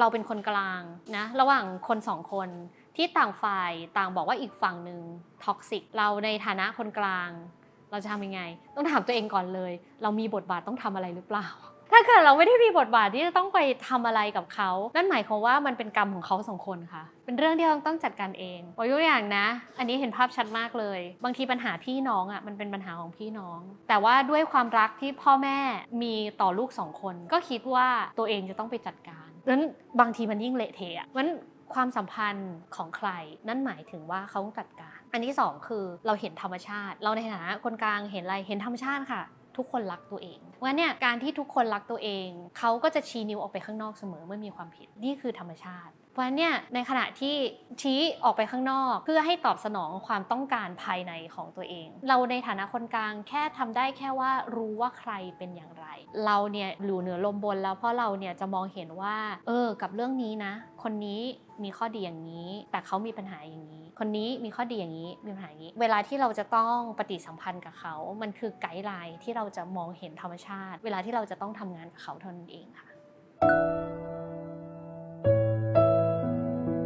เราเป็นคนกลางนะระหว่างคนสองคนที่ต่างฝ่ายต่างบอกว่าอีกฝั่งหนึ่งท็อกซิกเราในฐานะคนกลาง เราจะทำยังไง ต้องถามตัวเองก่อนเลย เรามีบทบาทต้องทำอะไรหรือเปล่า ถ้าเกิดเราไม่ได้มีบทบาทที่จะต้องไปทำอะไรกับเขา นั่นหมายความว่ามันเป็นกรรมของเขาสองคนค่ะ เป็นเรื่องที่เราต้องจัดการเองยกตัวอย่างนะ อันนี้เห็นภาพชัดมากเลย บางทีปัญหาพี่น้องอะมันเป็นปัญหาของพี่น้อง แต่ว่าด้วยความรักที่พ่อแม่มีต่อลูกสองคน ก็คิดว่าตัวเองจะต้องไปจัดการ นั้นบางทีมันยิ่งเละเทะอะมันความสัมพันธ์ของใคร นั่นหมายถึงว่าเขาต้องจัดการ อันที่สองคือเราเห็นธรรมชาติ เราในฐานะคนกลางเห็นอะไรเห็นธรรมชาติค่ะ ทุกคนรักตัวเองเพราะฉะนั้นเนี่ยการที่ทุกคนรักตัวเอง เขาก็จะชี้นิ้วออกไปข้างนอกเสมอเมื่อมีความผิดนี่คือธรรมชาติเพราะฉะนั้นเนี่ยในขณะที่ชี้ออกไปข้างนอก เพื่อให้ตอบสนองความต้องการภายในของตัวเอง เราในฐานะคนกลางแค่ทำได้แค่ว่ารู้ว่าใครเป็นอย่างไร เราเนี่ยอยู่เหนือลมบนแล้วเพราะเราเนี่ยจะมองเห็นว่า เออ กับเรื่องนี้นะ คนนี้มีข้อดีอย่างนี้ แต่เขามีปัญหาอย่างนี้ คนนี้มีข้อดีอย่างนี้มีปัญหาอย่างนี้ เวลาที่เราจะต้องปฏิสัมพันธ์กับเขา มันคือไกด์ไลน์ที่เราราจะมองเห็นธรรมชาติ เวลาที่เราจะต้องทำงานกับเขาเท่านั้นเองค่ะ